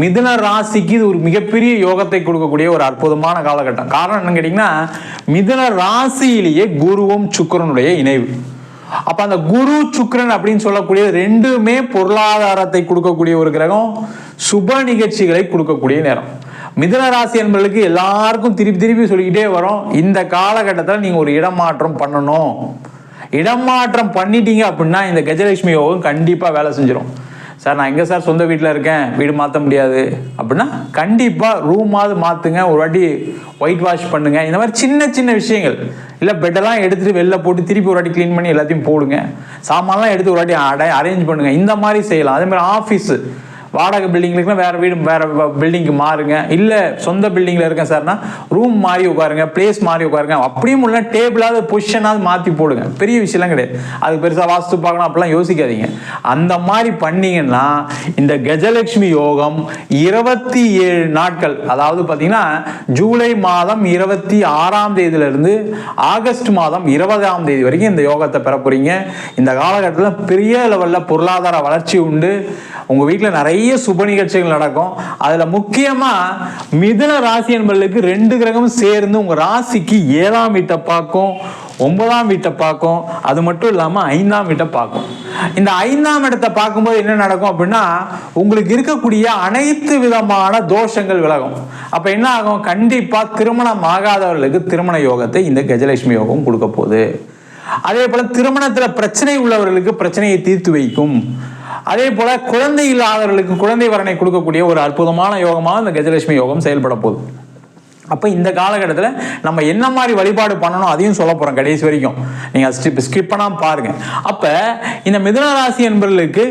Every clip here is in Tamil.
மிதுன ராசிக்கு இது ஒரு மிகப்பெரிய யோகத்தை கொடுக்கக்கூடிய ஒரு அற்புதமான காலகட்டம். காரணம் என்னன்னு கேட்டிங்கன்னா மிதுன ராசியிலேயே குருவும் சுக்கரனுடைய இணைவு. அப்ப அந்த குரு சுக்கரன் அப்படின்னு சொல்லக்கூடிய ரெண்டுமே பொருளாதாரத்தை கொடுக்கக்கூடிய ஒரு கிரகம் சுப நிகழ்ச்சிகளை கொடுக்கக்கூடிய நேரம். மிதுன ராசி என்பவர்களுக்கு எல்லாருக்கும் திருப்பி திருப்பி சொல்லிக்கிட்டே வரோம் இந்த காலகட்டத்தில் நீங்கள் ஒரு இடமாற்றம் பண்ணணும். இடமாற்றம் பண்ணிட்டீங்க அப்படின்னா இந்த கஜலட்சுமி யோகம் கண்டிப்பாக வேலை செஞ்சிடும் சார் நான் எங்கே சார் சொந்த வீட்டில் இருக்கேன்? வீடு மாற்ற முடியாது. அப்படின்னா கண்டிப்பாக ரூமாவது மாற்றுங்க ஒரு வாட்டி ஒயிட் வாஷ் பண்ணுங்கள் இந்த மாதிரி சின்ன சின்ன விஷயங்கள். இல்லை பெட்டெல்லாம் எடுத்துகிட்டு வெளில போட்டு திருப்பி ஒரு வாட்டி க்ளீன் பண்ணி எல்லாத்தையும் போடுங்க. சாமான்லாம் எடுத்து ஒரு வாட்டி அடை அரேஞ்ச் பண்ணுங்கள் இந்த மாதிரி செய்யலாம். அதேமாதிரி ஆஃபீஸு வாடகை பில்டிங்லுக்குலாம் வேறு வீடு வேறு பில்டிங்க்கு மாறுங்க. இல்லை சொந்த பில்டிங்கில் இருக்கேன் சார்னா ரூம் மாறி உட்காருங்க பிளேஸ் மாறி உட்காருங்க. அப்படியும் உள்ள டேபிளாவது பொசிஷனாவது மாற்றி போடுங்க. பெரிய விஷயம்லாம் கிடையாது. அது பெருசாக வாஸ்து பார்க்கணும் அப்படிலாம் யோசிக்காதீங்க. அந்த மாதிரி பண்ணிங்கன்னா இந்த கஜலட்சுமி யோகம் இருபத்தி ஏழு நாட்கள் அதாவது பார்த்தீங்கன்னா ஜூலை மாதம் இருபத்தி ஆறாம் தேதியிலிருந்து ஆகஸ்ட் மாதம் இருபதாம் தேதி வரைக்கும் இந்த யோகத்தை பெற இந்த காலகட்டத்தில் பெரிய லெவலில் பொருளாதார வளர்ச்சி உண்டு. உங்கள் வீட்டில் நிறைய சுப நிகழ்ச்சிகள் நடக்கும். அதில் முக்கியமாக மிதுன ராசி என்பர்களுக்கு ரெண்டு கிரகம் சேர்ந்து உங்கள் ராசிக்கு ஏழாம் வீட்டை பார்க்கும் ஒன்பதாம் வீட்டை பார்க்கும் அது மட்டும் இல்லாமல் ஐந்தாம் வீட்டை பார்க்கும். இந்த ஐந்தாம் இடத்தை பார்க்கும்போது என்ன நடக்கும் அப்படின்னா உங்களுக்கு இருக்கக்கூடிய அனைத்து விதமான தோஷங்கள் விலகும். அப்போ என்ன ஆகும்? கண்டிப்பாக திருமணம் ஆகாதவர்களுக்கு திருமண யோகத்தை இந்த கஜலட்சுமி யோகம் கொடுக்க போகுது. அதே போல் திருமணத்தில் பிரச்சனை உள்ளவர்களுக்கு பிரச்சனையை தீர்த்து வைக்கும். அதே போல குழந்தை இல்லாதவர்களுக்கு குழந்தை வரனை கொடுக்கக்கூடிய ஒரு அற்புதமான யோகமாக இந்த கஜலட்சுமி யோகம் செயல்பட போகுது. அப்போ இந்த காலகட்டத்தில் நம்ம என்ன மாதிரி வழிபாடு பண்ணணும் அதையும் சொல்ல போகிறோம் கடைசி வரைக்கும். நீங்கள் ஸ்கிப் ஸ்கிப் பண்ணாமல் பாருங்க. அப்போ இந்த மிதுன ராசி என்பவர்களுக்கு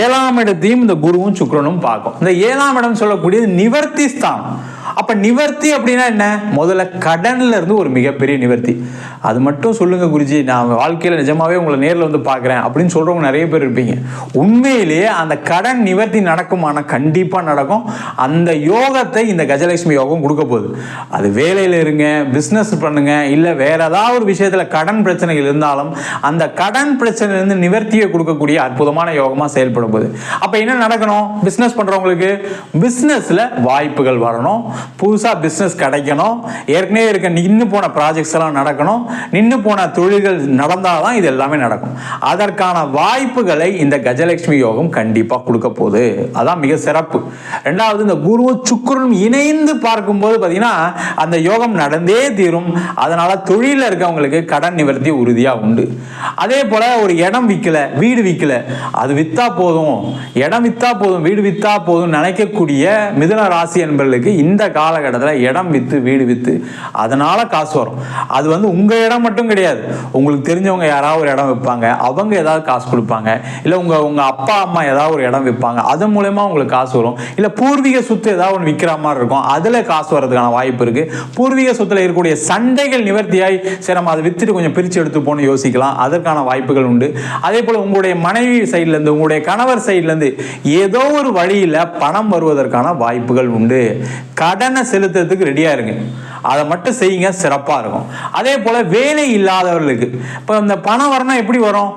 ஏழாம் இடத்தையும் இந்த குருவும் சுக்கரனும் பார்க்கும். இந்த ஏழாம் இடம் சொல்லக்கூடியது நிவர்த்தி ஸ்தானம். அப்ப நிவர்த்தி அப்படின்னா என்ன? முதல்ல கடன்ல இருந்து ஒரு மிகப்பெரிய நிவர்த்தி. அது மட்டும் சொல்லுங்க குருஜி நான் வாழ்க்கையில நிஜமாவே உங்களை நேர்ல வந்து பார்க்குறேன் அப்படின்னு சொல்றவங்க நிறைய பேர் இருப்பீங்க. உண்மையிலேயே அந்த கடன் நிவர்த்தி நடக்குமானா கண்டிப்பா நடக்கும். அந்த யோகத்தை இந்த கஜலட்சுமி யோகம் கொடுக்க போகுது. அது வேலையில இருங்க பிசினஸ் பண்ணுங்க இல்ல வேற ஏதாவது ஒரு விஷயத்துல கடன் பிரச்சனைகள் இருந்தாலும் அந்த கடன் பிரச்சனையிலிருந்து நிவர்த்தியை கொடுக்கக்கூடிய அற்புதமான யோகமா செயல்படும் போது அப்ப என்ன நடக்கணும்? பிசினஸ் பண்றவங்களுக்கு பிசினஸ்ல வாய்ப்புகள் வரணும். புதுசா பிசினஸ் கிடைக்கணும். ஏற்கனவே இருக்க நின்று போன ப்ராஜெக்ட்ஸ் எல்லாம் நடக்கணும். நின்று போன தொழில்கள் நடந்தாதான் இது எல்லாமே நடக்கும். அதற்கான வாய்ப்புகளை இந்த கஜலட்சுமி யோகம் கண்டிப்பா கொடுக்க போகுது. அதான் மிக சிறப்பு. ரெண்டாவது இந்த குருவும் சுக்கிரனும் இணைந்து பார்க்கும்போது பார்த்தீங்கன்னா அந்த யோகம் நடந்தே தீரும். அதனால தொழிலில் இருக்கவங்களுக்கு கடன் நிவர்த்தி உறுதியா உண்டு. அதே போல ஒரு இடம் விற்கல வீடு விற்கல அது வித்தா போதும். இடம் வித்தா போதும் வீடு வித்தா போதும் நினைக்கக்கூடிய மிதுன ராசி என்பவர்களுக்கு இந்த காலகட்டத்தில் இடம் விற்று வீடு விற்று அதனால் காசு வரும். அது வந்து உங்கள் இடம் மட்டும் கிடையாது. உங்களுக்கு தெரிஞ்சவங்க யாராவது ஒரு இடம் விற்பாங்க. அவங்க ஏதாவது காசு கொடுப்பாங்க. இல்லை உங்கள் உங்கள் அப்பா அம்மா ஏதாவது ஒரு இடம் விற்பாங்க. அது மூலயமா உங்களுக்கு காசு வரும். இல்லை பூர்வீக சொத்து ஏதாவது ஒன்று விற்கிற மாதிரி இருக்கும். அதில் காசு வர்றதுக்கான வாய்ப்பு இருக்குது பூர்வீக சொத்தில் இருக்கக்கூடிய சண்டைகள் நிவர்த்தியாய் சரி நம்ம அதை விற்றுட்டு கொஞ்சம் பிரித்து எடுத்து போகணும் யோசிக்கலாம். அதற்கான வாய்ப்புகள் உண்டு. அதே போல் உங்களுடைய மனைவி சைட்லேருந்து உங்களுடைய கணவர் சைட்லேருந்து ஏதோ ஒரு வழியில் பணம் வருவதற்கான வாய்ப்புகள் உண்டு. கடனை கடனை செலுத்துறதுக்கு ரெடியா இருங்க. அதை மட்டும் செய்யுங்க சிறப்பா இருக்கும். அதே போல வேலை இல்லாதவர்களுக்கு. இப்போ இந்த பணம் வரணும் எப்படி வரும்?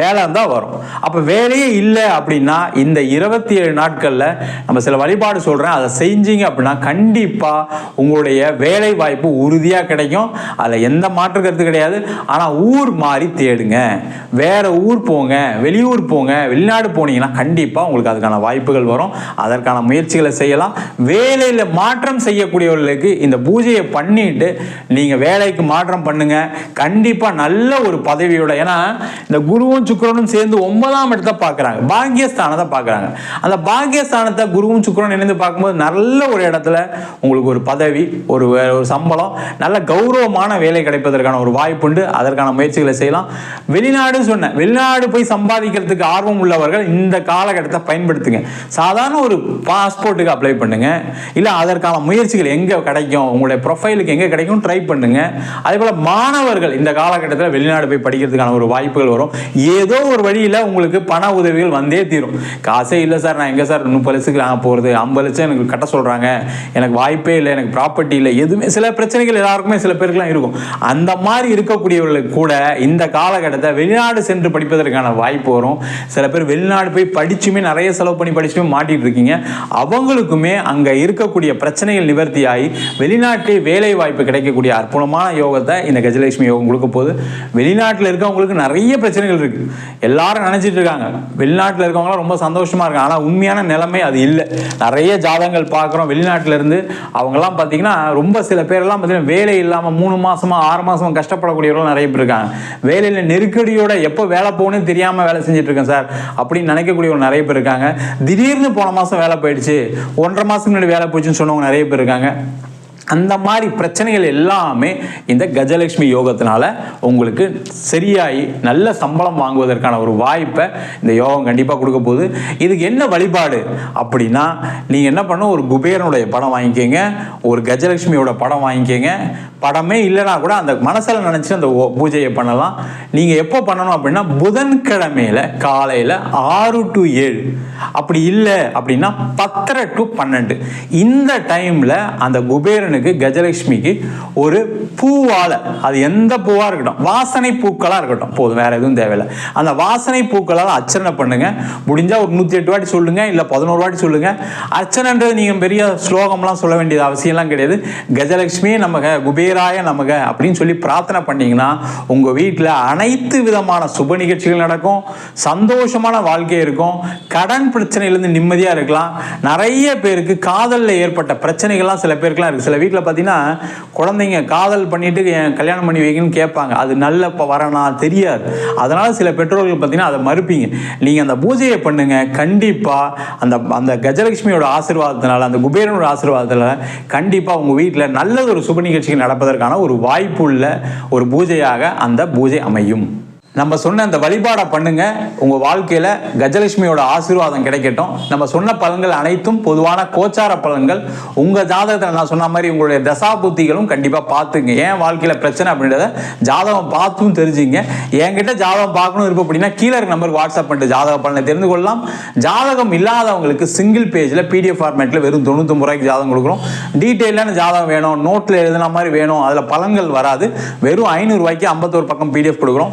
வேலை தான் வரும். அப்போ வேலையே இல்லை அப்படின்னா இந்த இருபத்தி ஏழு நாட்களில் நம்ம சில வழிபாடு சொல்கிறேன் அதை செஞ்சீங்க அப்படின்னா கண்டிப்பாக உங்களுடைய வேலை வாய்ப்பு உறுதியாக கிடைக்கும். அதில் எந்த மாற்று கருத்து கிடையாது. ஆனால் ஊர் மாறி தேடுங்க. வேற ஊர் போங்க வெளியூர் போங்க வெளிநாடு போனீங்கன்னா கண்டிப்பாக உங்களுக்கு அதுக்கான வாய்ப்புகள் வரும். அதற்கான முயற்சிகளை செய்யலாம். வேலையில் மாற்றம் செய்யக்கூடியவர்களுக்கு இந்த பூஜையை பண்ணிட்டு நீங்கள் வேலைக்கு மாற்றம் பண்ணுங்க. கண்டிப்பாக நல்ல ஒரு பதவியோட ஏன்னா இந்த குருவும் சுக்கரனும் சேர்ந்து ஒன்பதாம் இடத்த பார்க்குறாங்க. பாக்கியஸ்தானத்தை பார்க்குறாங்க. அந்த பாக்கியஸ்தானத்தை குருவும் சுக்கரனும் இணைந்து பார்க்கும்போது நல்ல ஒரு இடத்துல உங்களுக்கு ஒரு பதவி ஒரு ஒரு சம்பளம் நல்ல கௌரவமான வேலை கிடைப்பதற்கான ஒரு வாய்ப்புண்டு அதற்கான முயற்சிகளை செய்யலாம். வெளிநாடு சொன்னேன். வெளிநாடு போய் சம்பாதிக்கிறதுக்கு ஆர்வம் உள்ளவர்கள் இந்த காலகட்டத்தை பயன்படுத்துங்க. சாதாரண ஒரு பாஸ்போர்ட்டுக்கு அப்ளை பண்ணுங்க. இல்லை அதற்கான முயற்சிகள் எங்கே கிடைக்கும்? உங்களுடைய ப்ரொஃபைலுக்கு எங்கே கிடைக்கும் ட்ரை பண்ணுங்க. அதே போல் மாணவர்கள் இந்த காலகட்டத்தில் வெளிநாடு போய் படிக்கிறதுக்கான ஒரு வாய்ப்புகள் வரும். ஏதோ ஒரு வழியில் உங்களுக்கு பண உதவிகள் வந்தே தீரும். காசே இல்லை சார் நான் எங்கே சார் முப்பது லட்சத்துக்கு நான் போகிறது ஐம்பது லட்சம் எனக்கு கட்ட சொல்கிறாங்க எனக்கு வாய்ப்பே இல்லை எனக்கு ப்ராப்பர்ட்டி இல்லை. எதுவுமே சில பிரச்சனைகள் எல்லாருக்குமே சில பேருக்குலாம் இருக்கும். அந்த மாதிரி இருக்கக்கூடியவர்களுக்கு கூட இந்த காலகட்டத்தை வெளிநாடு சென்று படிப்பதற்கான வாய்ப்பு வரும். சில பேர் வெளிநாடு போய் படிச்சுமே நிறைய செலவு பண்ணி படிச்சுமே மாட்டிகிட்டு இருக்கீங்க. அவங்களுக்குமே அங்கே இருக்கக்கூடிய பிரச்சனைகள் நிவர்த்தி ஆகி வெளிநாட்டிலே வேலை வாய்ப்பு கிடைக்கக்கூடிய அற்புதமான யோகத்தை இந்த கஜலட்சுமி யோகம் கொடுக்க போது வெளிநாட்டில் இருக்கவங்களுக்கு நிறைய பிரச்சனைகள் இருக்கு. எல்லாரும் நினச்சிட்டு இருக்காங்க. வெளிநாட்டில் இருக்கவங்களாம் ரொம்ப சந்தோஷமாக இருக்காங்க. ஆனால் உண்மையான நிலைமை அது இல்லை. நிறைய ஜாதகங்கள் பார்க்குறோம். வெளிநாட்டிலேருந்து அவங்கெல்லாம் பார்த்தீங்கன்னா ரொம்ப சில பேரெல்லாம் பார்த்தீங்கன்னா வேலை இல்லாமல் மூணு மாதமாக ஆறு மாதமாக கஷ்டப்படக்கூடியவர்கள் நிறைய பேர் இருக்காங்க. வேலையில் நெருக்கடியோட எப்போ வேலை போகணும்னு தெரியாமல் வேலை செஞ்சுட்டு இருக்கேன் சார் அப்படின்னு நினைக்கக்கூடியவங்க நிறைய பேர் இருக்காங்க. திடீர்னு போன மாதம் வேலை போயிடுச்சு. ஒன்றரை மாதத்துக்கு முன்னாடி வேலை போயிடுச்சுன்னு சொன்னவங்க நிறைய பேர் இருக்காங்க. அந்த மாதிரி பிரச்சனைகள் எல்லாமே இந்த கஜலட்சுமி யோகத்தினால உங்களுக்கு சரியாகி நல்ல சம்பளம் வாங்குவதற்கான ஒரு வாய்ப்பை இந்த யோகம் கண்டிப்பாக கொடுக்க போகுது. இதுக்கு என்ன வழிபாடு அப்படின்னா நீங்கள் என்ன பண்ணணும்? ஒரு குபேரனுடைய படம் வாங்கிக்கோங்க. ஒரு கஜலட்சுமியோட படம் வாங்கிக்கோங்க. படமே இல்லைனா கூட அந்த மனசில் நினச்சி அந்த பூஜையை பண்ணலாம். நீங்கள் எப்போ பண்ணணும் அப்படின்னா புதன்கிழமையில் காலையில் ஆறு டு ஏழு. அப்படி இல்லை அப்படின்னா பத்தரை டு பன்னெண்டு. இந்த டைமில் அந்த குபேரனுக்கு கஜலட்சுமிக்கு ஒரு பூவால் அது எந்த பூவாக இருக்கட்டும் வாசனை பூக்களாக இருக்கட்டும். போதும் வேறு எதுவும் தேவையில்லை. அந்த வாசனை பூக்களால் அர்ச்சனை பண்ணுங்கள் முடிஞ்சால் ஒரு நூற்றி எட்டு வாட்டி சொல்லுங்கள் இல்லை பதினோரு வாட்டி சொல்லுங்கள் அர்ச்சனைன்றது நீங்கள் பெரிய ஸ்லோகம்லாம் சொல்ல வேண்டியது அவசியம்லாம் கிடையாது. கஜலட்சுமி நமக குபேராய நமக அப்படின்னு சொல்லி பிரார்த்தனை பண்ணீங்கன்னா உங்கள் வீட்டில் அனைத்து விதமான சுப நிகழ்ச்சிகள் நடக்கும் சந்தோஷமான வாழ்க்கை இருக்கும் கடன் பிரச்சனையிலேருந்து நிம்மதியாக இருக்கலாம். நிறைய பேருக்கு காதலில் ஏற்பட்ட பிரச்சனைகள்லாம் சில பேருக்குலாம் இருக்குது சில வீட்டில் பார்த்தீங்கன்னா குழந்தைங்க காதல் பண்ணிட்டு என் கல்யாணம் பண்ணி வைங்கன்னு கேட்பாங்க. அது நல்ல இப்போ வரனா தெரியாது. அதனால் சில பெற்றோர்கள் பார்த்தீங்கன்னா அதை மறுப்பீங்க. நீங்கள் அந்த பூஜையை பண்ணுங்க. கண்டிப்பாக அந்த அந்த கஜலட்சுமியோட ஆசீர்வாதத்தினால அந்த குபேரனோட ஆசீர்வாதத்தில் கண்டிப்பாக உங்கள் வீட்டில் நல்ல ஒரு சுப நிகழ்ச்சிகள் நடக்கும். நடப்பதற்கான ஒரு வாய்ப்புள்ள ஒரு பூஜையாக அந்த பூஜை அமையும். நம்ம சொன்ன அந்த வழிபாடை பண்ணுங்க. உங்க வாழ்க்கையில கஜலட்சுமியோட ஆசீர்வாதம் கிடைக்கட்டும். நம்ம சொன்ன பலன்கள் அனைத்தும் பொதுவான கோச்சார பலன்கள். உங்க ஜாதகத்தில் நான் சொன்ன மாதிரி உங்களுடைய தசா புத்திகளும் கண்டிப்பா பார்த்துங்க. ஏன் வாழ்க்கையில பிரச்சனை அப்படின்றத ஜாதகம் பார்த்தும் தெரிஞ்சுங்க. என்கிட்ட ஜாதகம் பார்க்கணும் இருப்போம் அப்படின்னா கீழே இருக்க நம்பருக்கு வாட்ஸ்அப் பண்ணிட்டு ஜாதக பலனை தெரிந்து கொள்ளலாம். ஜாதகம் இல்லாதவங்களுக்கு சிங்கிள் பேஜில் பிடிஎஃப் ஃபார்மேட்டில் வெறும் தொண்ணூத்தொம்பது ரூபாய்க்கு ஜாதகம் கொடுக்குறோம். டீட்டெயிலான ஜாதகம் வேணும். நோட்டில் எழுதுன மாதிரி வேணும். அதில் பலன்கள் வராது. வெறும் ஐநூறுரூவாய்க்கு ஐம்பத்தோரு பக்கம் பிடிஎஃப் கொடுக்குறோம்.